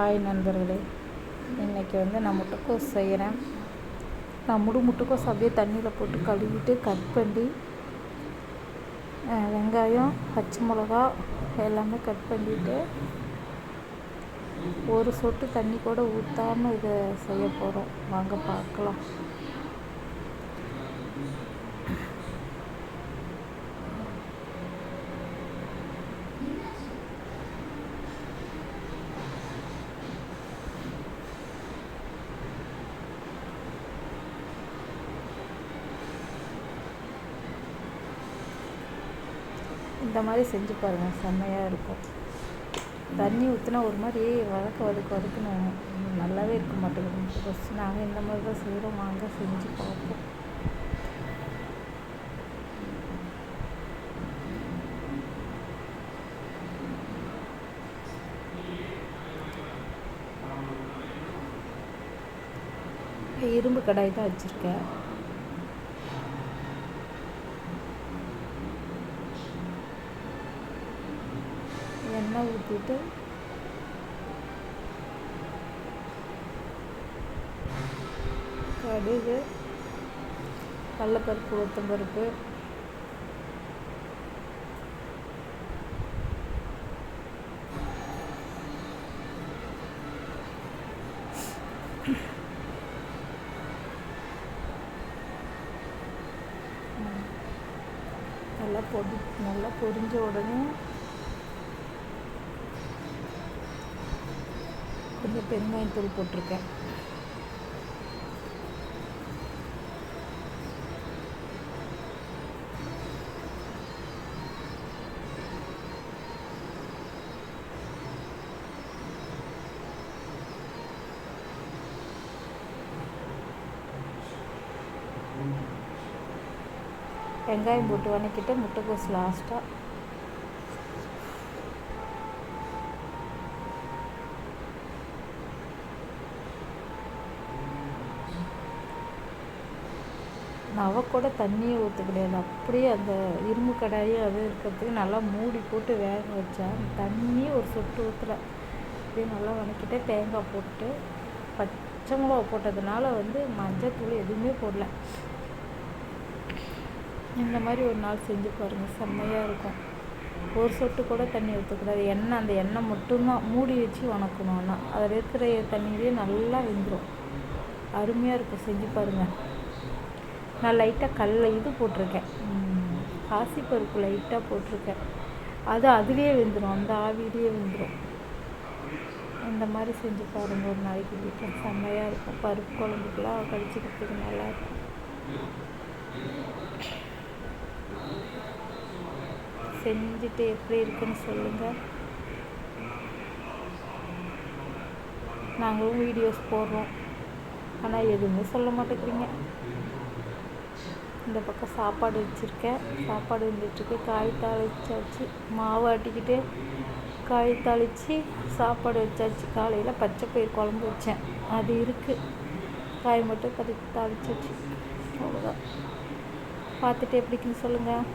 Hi நண்பர்களே. இன்றைக்கி வந்து நான் முட்டைக்கோஸ் செய்கிறேன் நான் முழு முட்டைக்கோஸ் அப்படியே தண்ணியில் போட்டு கழுவிட்டு கட் பண்ணி வெங்காயம் பச்சை மிளகா எல்லாமே கட் பண்ணிவிட்டு ஒரு சொட்டு தண்ணி கூட ஊற்றாமல் இதை செய்ய போகிறோம் வாங்க பார்க்கலாம். இந்த மாதிரி செஞ்சு பாருங்கள் செம்மையாக இருக்கும். தண்ணி ஊற்றினா ஒரு மாதிரி வதக்க வதக்க வதக்குன்னு நல்லாவே இருக்க மாட்டேங்குது. ஃபஸ்ட்டு நாங்கள் இந்த மாதிரி தான் செய்கிறோம் வாங்க செஞ்சு பார்ப்போம். இரும்பு கடாய் தான் வச்சுருக்கேன். எண்ணெய் ஊற்றிட்டு கடுகு கடலப்பருப்பு உளுத்தம்பருப்பு நல்லா பொடி நல்லா பொரிஞ்ச உடனே கொஞ்சம் பெருங்காயத்தூள் போட்டிருக்கேன். வெங்காயம் போட்டு வணக்கிட்டு முட்டைக்கோஸ் லாஸ்ட்டாக அவ கூட தண்ணியே ஊற்ற கிடையாது அப்படியே அந்த இரும்பு கடாயும் அது இருக்கிறதுக்கு நல்லா மூடி போட்டு வேக வச்சேன் தண்ணி ஒரு சொட்டு ஊற்றல அப்படியே நல்லா வதக்கிட்டு தேங்காய் போட்டு பச்சை மிளகா போட்டதுனால வந்து மஞ்சத்தூள் எதுவுமே போடல. இந்த மாதிரி ஒரு நாள் செஞ்சு பாருங்கள் செம்மையாக இருக்கும். ஒரு சொட்டு கூட தண்ணி ஊற்றக்கூடாது எண்ணெய் அந்த எண்ணெய் மட்டும்தான் மூடி வச்சு வணக்கணும் ஆனால் அதில் இருக்கிற தண்ணியிலே நல்லா வெந்துடும் அருமையாக இருக்கும். செஞ்சு பாருங்கள் நான் லைட்டாக கல்ல இது போட்டிருக்கேன். பாசிப்பருப்பு லைட்டாக போட்டிருக்கேன். அது அதுலேயே வெந்துடும் அந்த ஆவிலேயே வெந்துடும் இந்த மாதிரி செஞ்சு பாருங்கள் ஒரு நாளைக்கு வீட்டில் செம்மையாக இருக்கும். பருப்பு குழம்புக்குலாம் கடிச்சிக்கிறதுக்கு நல்லாயிருக்கும் செஞ்சுட்டு எப்படி இருக்குன்னு சொல்லுங்கள் நாங்களும் வீடியோஸ் போடுறோம். ஆனால் எதுவுமே சொல்ல மாட்டேங்கிறீங்க. இந்த பக்கம் சாப்பாடு வச்சுருக்கேன். சாப்பாடு வந்துட்டுருக்கு. காய் தாளிச்சாச்சு. மாவு ஆட்டிக்கிட்டு காய் தாளித்து சாப்பாடு வச்சாச்சு. காலையில் பச்சை பயிர் குழம்பு வச்சேன். அது இருக்குது காய் மட்டும் கறி தாளிச்சாச்சு. அவ்வளோதான் பார்த்துட்டு எப்படிக்குன்னு சொல்லுங்கள்